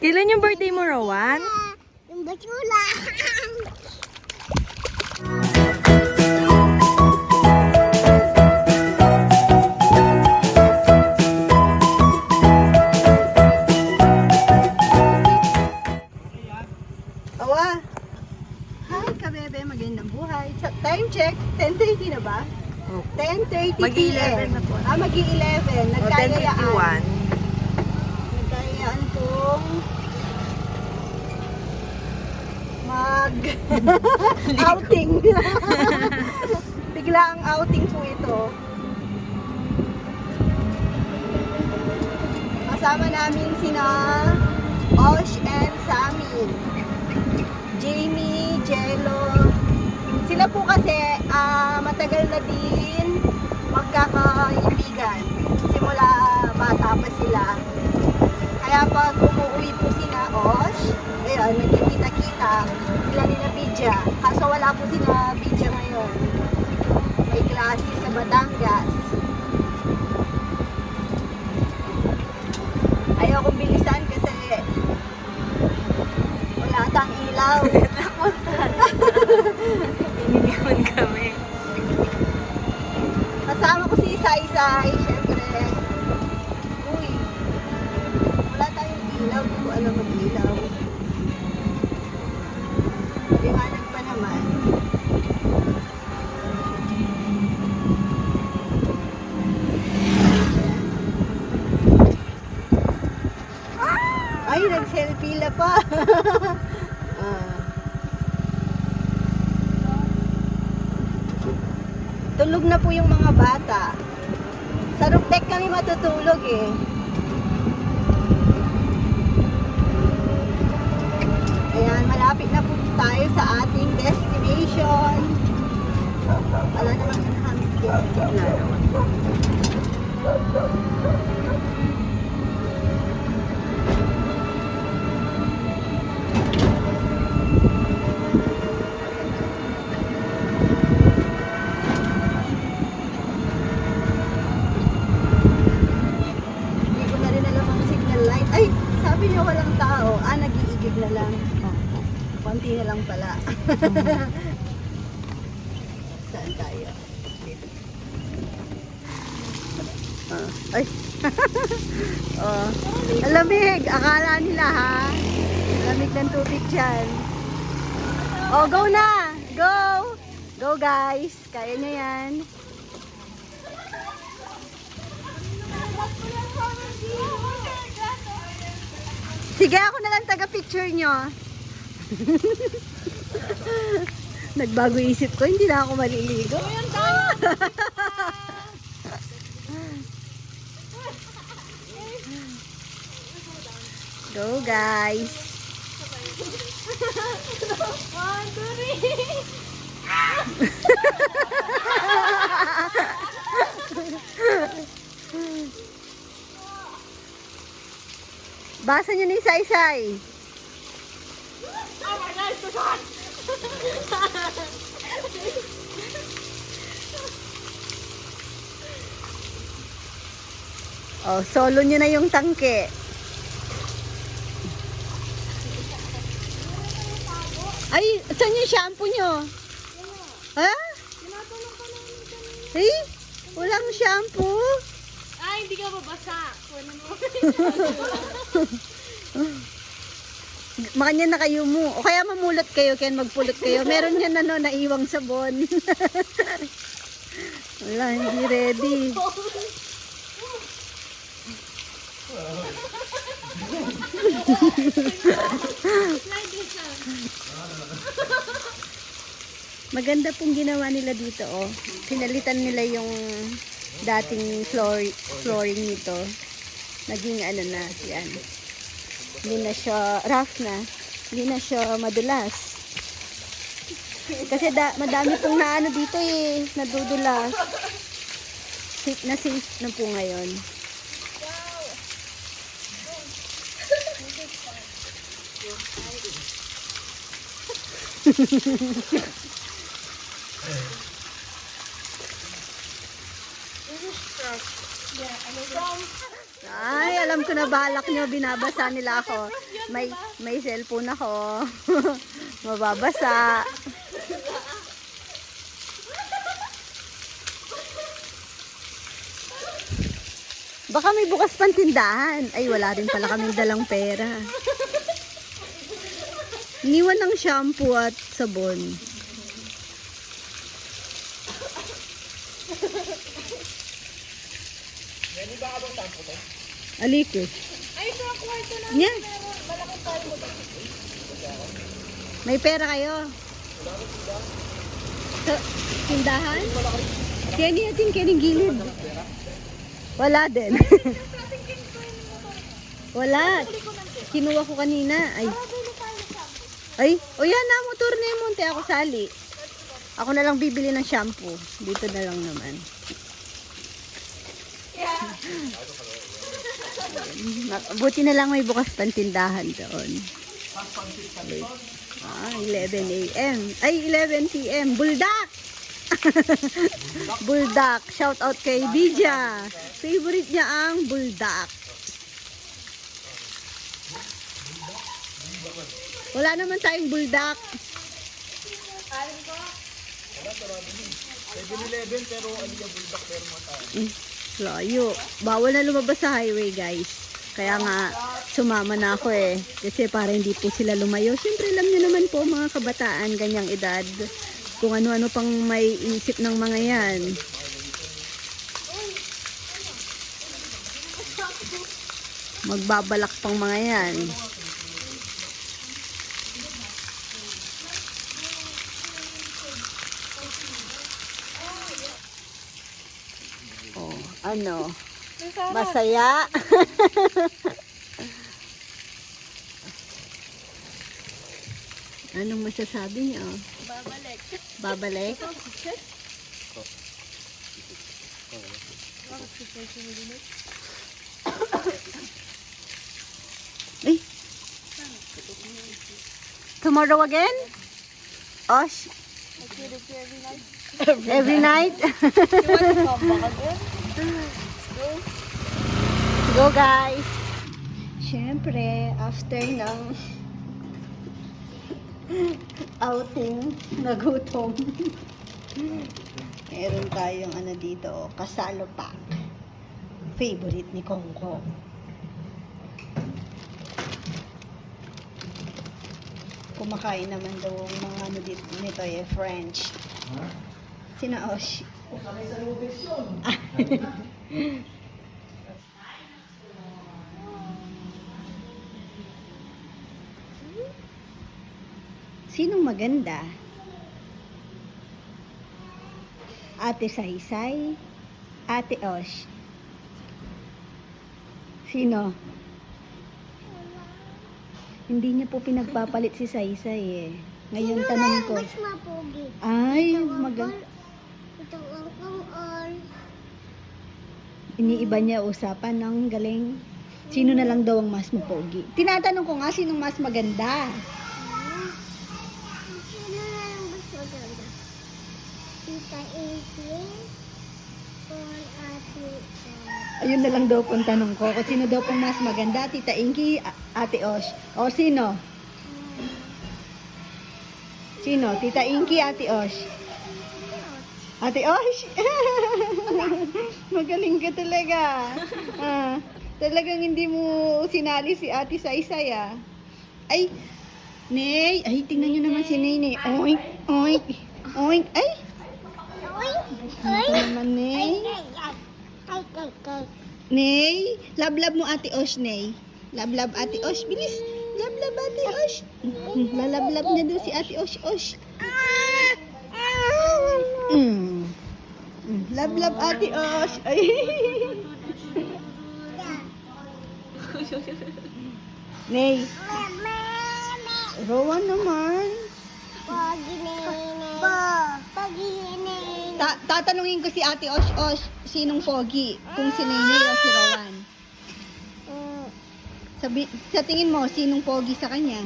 Kailan yung birthday mo, Rowan? Yung basura. Awa. Hi, kabebe. Magandang buhay. Sa- Time check. 10.30 na ba? Oh. 10.30 Mag-11 na po. Ah, mag-11. O, Nagkayayaan. 10.51. Nagkayayaan kong mag outing. Bigla ang outing po ito. Kasama namin sina Osh and Sammy. Jamie, Jello. Sila po kasi ah, matagal na din magkakaibigan. Simula bata pa sila. Kaya pag umuwi po sina Osh, ayun, nagkikita-kita sila nila Bidya. Kaso wala po sila Bidya ngayon. May klase sa Batangas. Ayaw kong bilisan kasi wala tang ilaw. Iniwan kami. Kasama ko si Isa-Isay, syempre. Uy, wala tayong ilaw, hindi ko alam mag-ilaw. Liwanag pa naman. Ay, nag-selfie la pa. ah. Tulog na po yung mga bata. Deck kami matutulog eh. Ayan, malapit na po tayo sa ating destination. Wala na hamster. Wala naman. Hindi ko na rin alam ang signal light. Ay, sabi niya walang tao. Ah, nag-iigib na lang. Oh. Konti na lang pala. Saan tayo? Dito. Ah, ay. oh. Alamig. Akala nila ha. Lamig ng tubig dyan. Oh, go na. Go. Go guys. Kaya nyo yan. Sige, ako na lang taga-picture nyo. Nagbago isip ko, hindi na ako maliligo. Go guys. Basa nyo ni Saysay. Oh, solo nyo na yung tangke. Ay, saan yung shampoo nyo? Ha? Ay, walang shampoo? Ay, hindi ka babasa. Wala mo. Makanya na kayo mo. O kaya mamulot kayo, kaya magpulot kayo. Meron yan ano, naiwang sabon. Wala, hindi ready. Maganda pong ginawa nila dito, oh. Pinalitan nila yung dating floor, flooring nito. Naging ano na, yan. Hindi na siya rough na. Hindi na siya madulas. Kasi da, madami pong naano dito eh, nadudulas. Safe na safe na po ngayon. Yeah, ano from Ay, alam ko na balak nyo, binabasa nila ako. May, may cellphone ako. Mababasa. Baka may bukas pang tindahan. Ay, wala rin pala kaming dalang pera. Iniwan ng shampoo at sabon. Aliko. Ay, sa kwarto na. Nya. May pera kayo? Sa tindahan? Kaya niya natin kining gilid. Wala din. Wala. Kinuha ko kanina. Ay. Ay, o yan na, motor na yung munti. Ako sali. Ako na lang bibili ng shampoo. Dito na lang naman. Ma- Buti na lang may bukas pang tindahan doon. Wait. Ah, 11 a.m. Ay, 11 p.m. Buldak! buldak. Shout out kay Bija. Favorite niya ang buldak. Wala naman tayong buldak. Mm, Layo. Bawal na lumabas sa highway, guys. Kaya nga, sumama na ako eh. Kasi para hindi po sila lumayo. Siyempre, alam niyo naman po, mga kabataan, ganyang edad. Kung ano-ano pang may isip ng mga yan. Magbabalak pang mga yan. Oh, ano? Masaya. Anong masasabi niyo? Babalik. Babalik? Ay. Tomorrow again? Osh. Every night? Go guys! Siyempre, after ng outing, nagutom. Meron tayong ano dito, oh, kasalo pack. Favorite ni Kongkong. Kumakain naman daw ang mga ano dito, nito eh, French. Sina Osh? Sinong maganda? Ate Saysay? Ate Osh? Sino? Hindi niya po pinagpapalit si Saysay eh. Ngayon tanong ko. Mas mapugi. Ay, maganda. Ito ang ang all. Iniiba niya usapan ng galing. Sino na lang daw ang mas mapogi? Tinatanong ko nga sinong mas maganda. Sino na lang mas maganda? Tita Inky? O ate Ayun na lang daw pong tanong ko. Kung sino daw pong mas maganda, Tita Inky, Ate Osh. O sino? Sino? Tita Inky, Ate Osh. Ate Osh? Magaling ka talaga. Ah, talagang hindi mo sinali si Ate Saysay ah. Ay, Nay, ay tingnan niyo naman si Nay. Oink, oink, oink. Ay, Oy! ano naman Nay? Ay, ay, ay, ay, ay. Nay, love-love mo Ate Osh, Nay. Love-love Ate Osh, bilis. Love-love Ate Osh. Mm, Lalab-love niya daw si Ate Osh, Osh. Mm. Mm, Love-love Ate Osh. Ay. Nay, Rowan naman. Ta tatanungin ko si Ate Osh, Osh, sinong pogi? Kung si Nay o si Rowan. Sabi, sa tingin mo, sinong pogi sa kanya?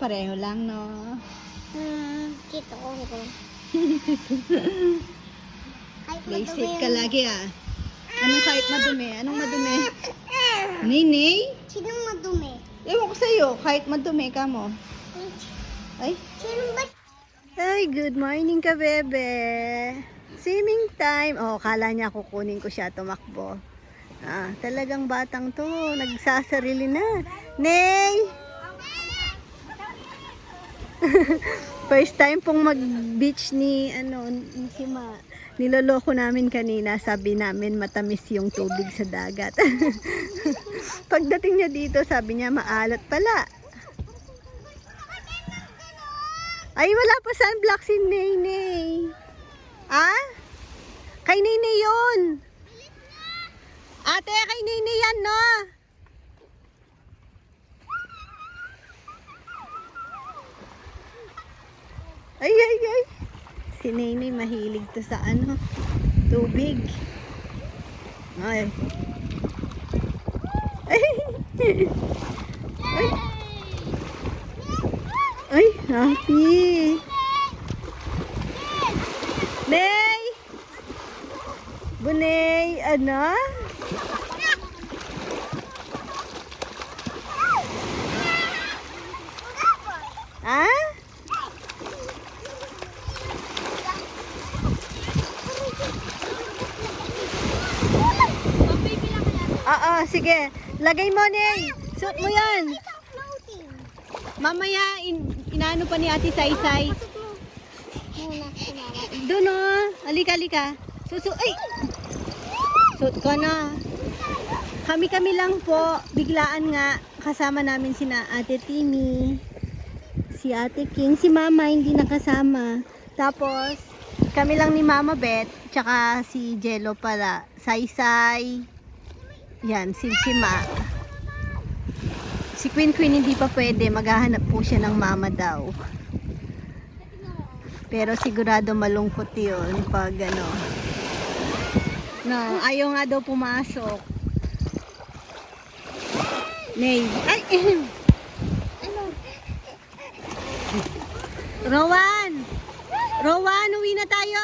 Pareho lang, no? mm, Kito ko madumi safe ka lagi, ah. Anong kahit madumi? Anong madumi? Nini? Sinong madumi? Ewan ko sa'yo, kahit madumi ka mo. Ay? Sinong ba? Ay, good morning ka, bebe. Swimming time. Oh, kala niya kukunin ko siya tumakbo. Ah, talagang batang to. Nagsasarili na. Nay! First time pong mag-beach ni, ano, ni si Ma. Niloloko namin kanina. Sabi namin matamis yung tubig sa dagat. Pagdating niya dito, sabi niya maalat pala. Ay, wala pa sunblock si Nene. Ah? Kay Nene yun. Ate, kay Nene yan, no? Ay, ay, ay. Si Nene mahilig to sa ano, tubig. Ay. Ay. Ay. Ay, happy. Nay! Bunay, ano? Ha? Oo, sige. Lagay mo, Nay. Suot mo yan. Mamaya, in, inaano pa ni Ate Saysay. Doon o. Alika, alika. Susu... Ay! Suot ko na. Kami-kami lang po. Biglaan nga. Kasama namin sina Ate Timmy. Si Ate King. Si Mama hindi nakasama. Tapos, kami lang ni Mama Beth. Tsaka si Jello pala. Saysay. Yan, si Sima. Si Queen Queen hindi pa pwede. Maghahanap po siya ng mama daw. Pero sigurado malungkot yun pag ano. No, ayaw nga daw pumasok. Nay. Ay! Ano? Rowan! Rowan, uwi na tayo!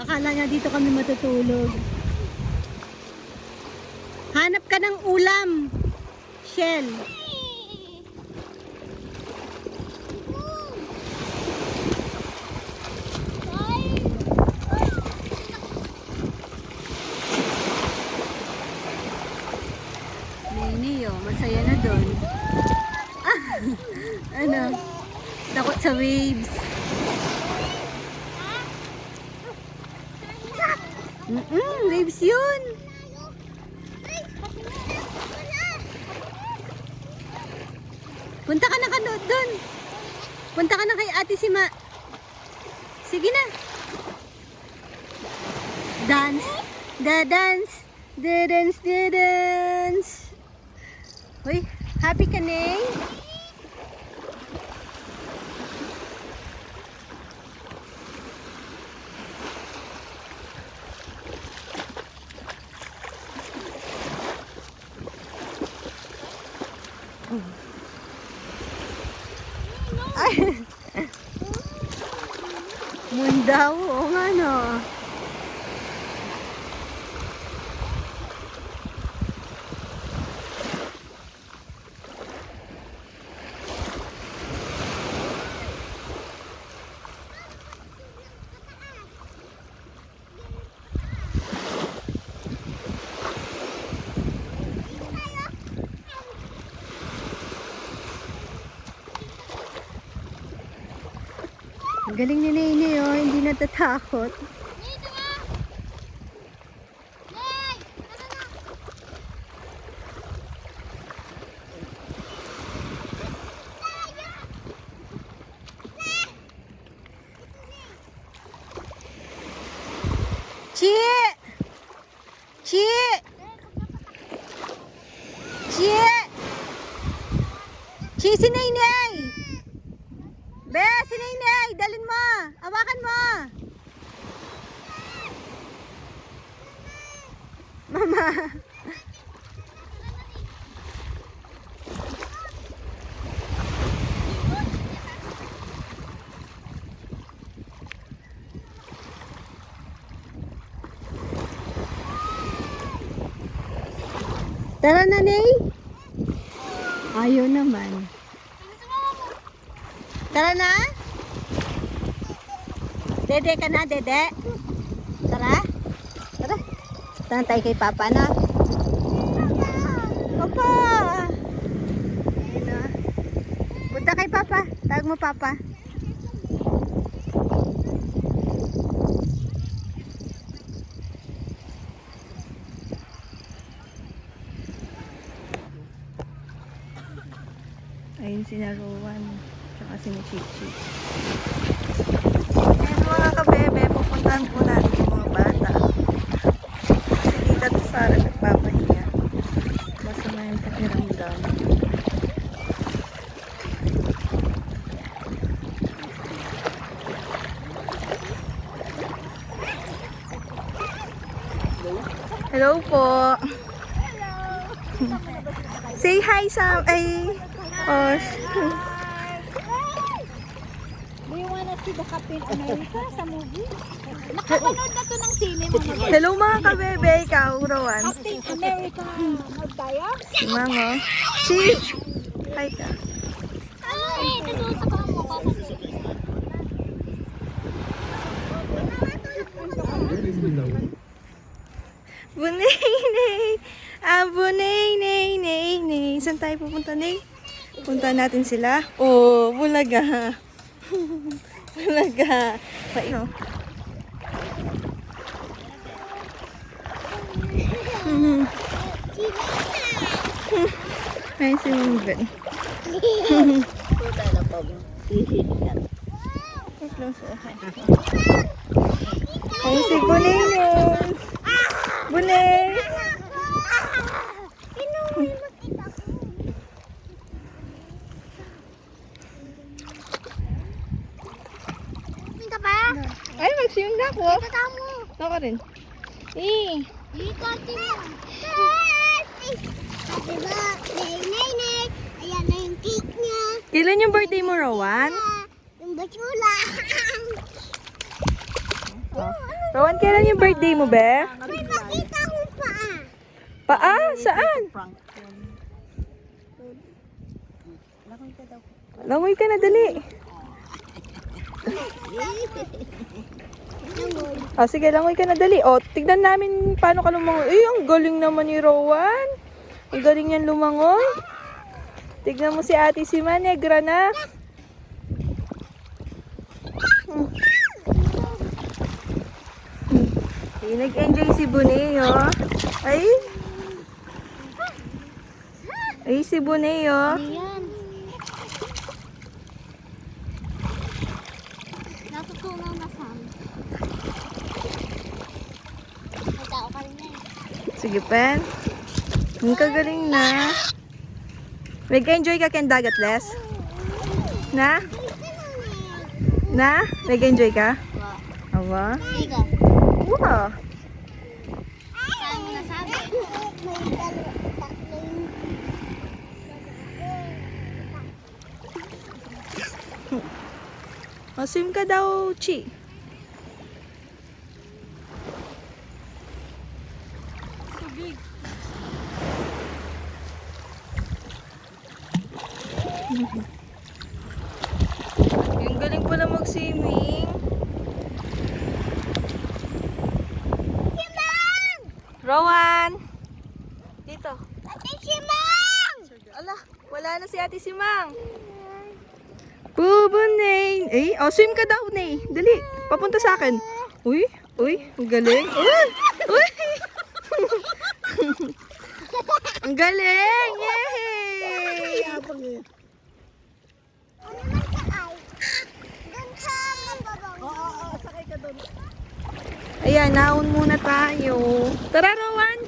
Akala niya dito kami matutulog. Hanap ka ng ulam. Shell. Uy, happy ka, Neng? Ang galing ni Nene, oh. Hindi natatakot. Tara na, Nay. Ayaw naman. Tara na. Dede ka na, dede. Tayo kay Papa na. Papa. Ayun na. Punta kay Papa. Tawag mo Papa. Ayun si Naruan. Tsaka si Michichi. Ayun mga kabebe, pupuntahan po natin yung mga bata. Si Tita Sara nagpapahiya. Masama yung pakiramdam. Hello po. Say hi sa... Ay... Oh, Do you wanna see the Captain America sa movie? Nakapanood na to ng sine guys. hello mga kabebe. Ikaw, Rowan. Captain America. Nood tayo? Si Mango. Si... Hi ka. Ay, nandun sa kamo pa Bunay, nay. Ah, bunay, nay, nay, nay. Saan tayo pupunta, nay? Punta natin sila. Oh, bulaga. bulaga. Paino. Mhm. Ay, si Mungben. Close, okay. Ay, si Bunay, nay. Bunay. Minta pa? Ay, mag-swim na ako. Minta mo. Ako rin. Eh. Ayan na yung cake niya. Kailan yung birthday mo, Rowan? Yung basura. Rowan, kailan yung birthday mo, be? May makita ko pa. Paa? Saan? Langoy ka na, dali. Oh, sige, langoy ka na, dali. Oh, tignan namin paano ka lumangoy. Eh, ang galing naman ni Rowan. Ang galing niyan lumangoy. Tignan mo si ate si Manegra na. Hmm. Eh, nag-enjoy si Buneo. Ay. Ay, si Buneo. Ayan. Natutunaw na Sam. May tao ka rin yan. Sige, Pen. Ang kagaling na. Nag-enjoy ka ken dagat, Les? Na? Na? Nag-enjoy ka? Awa? Wow. Maswim ka daw, Chi. Yung galing pala mag-swimming. Rowan! Dito. Ate si Mang! Ala, wala na si Ate Simang. Eh, oh, swim ka daw, Nay. Dali, papunta sa akin. Uy, uy, ang galing. Uy, uy. ang galing! Yay! Ka. Ayan, naon muna tayo. Tara, Rowan.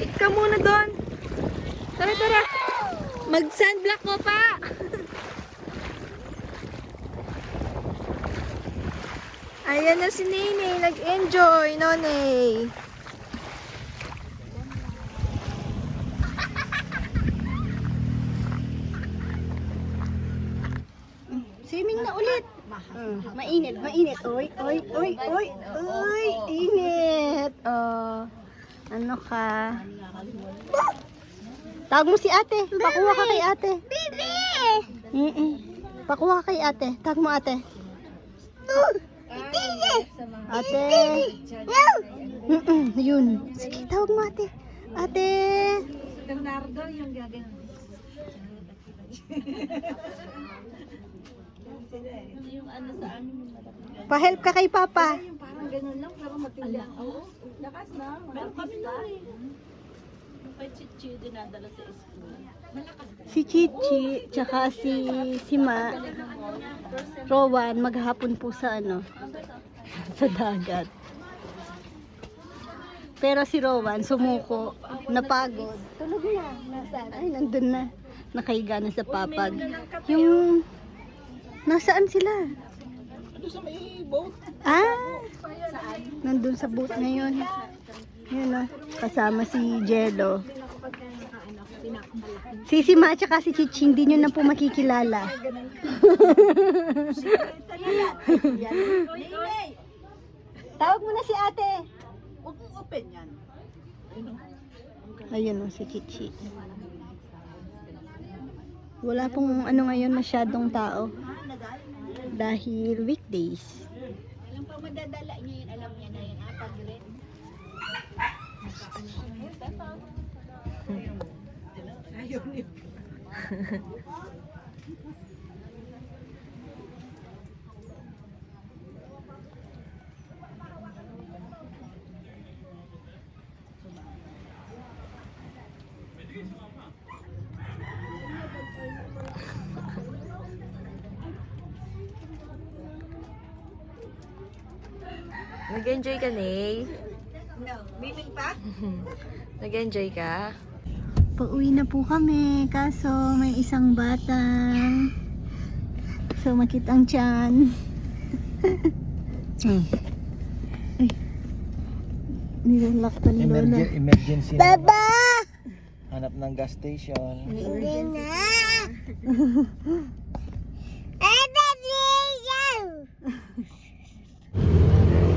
Ika muna doon. Tara, tara. Mag-sunblock ko pa. Ayan na si Nene. Nag-enjoy, None. Swimming na ulit. Mainit, mainit. Oy, oy, oy, oy, oy, init. Oh, ano ka? Tawag mo si ate. Pakuha ka kay ate. Bibi! Mm Pakuha ka kay ate. Tawag mo ate. Ate. Mm Yun. Sige, tawag mo ate. Ate. Bernardo, yung gagawin. yung ano sa amin, Pa-help ka kay papa. parang ganun lang, pero matindi. Oo, lakas na. Meron kami na eh. Kay Chichi, dinadala sa school. Si Chichi, tsaka si, si Ma, Rowan, maghapon po sa ano, sa dagat. Pero si Rowan, sumuko, napagod. Tulog na. Nasaan? Ay, nandun na. Nakahiga na sa papag. Yung, nasaan sila? Ah, nandun sa boat ngayon. Yun o, kasama si Jello. Si si Ma tsaka si Chichi, hindi nyo na po makikilala. Tawag mo na si ate. Huwag mong open yan. Ayun o, si Chichi. Wala pong ano ngayon masyadong tao. Dahil weekdays. Alam pa madadala niya yun, alam niya na yun, ah, pag rin. Nag-enjoy ka, Nay? No, meeting pa? Nag-enjoy ka? Pauwi na po kami, kaso may isang batang sumakit ang tiyan. hmm. Ay. Nilalak pa ni Lola. Emergen- emergency na Baba! hanap ng gas station. Hindi na!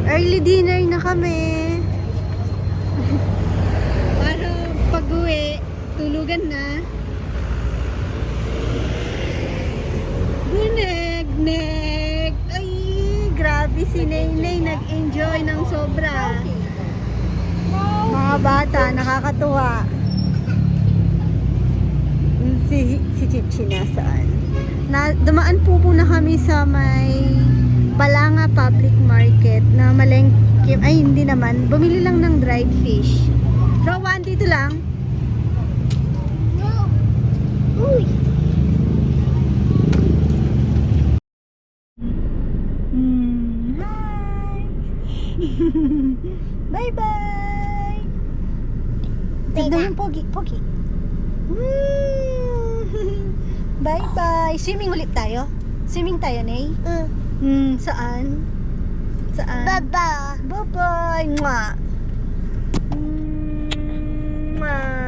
Early dinner na kami. Para pag-uwi, tulugan na. Buneg-neg! Ay, grabe si Naynay nag-enjoy ng sobra. Mga bata, nakakatuwa. Si, si Chichi nasaan? Na, dumaan po muna kami sa may Balanga Public Market na malengke. Ay, hindi naman. Bumili lang ng dried fish. Rowan, dito lang. Uy! Mm, hi! Bye-bye! Tignan yung pogi, pogi. Hmm. Bye-bye! Swimming ulit tayo? Swimming tayo, Nay? Mm. Mm, saan? Saan? Baba. Bye-bye! Mwah! Hmm. Mwah!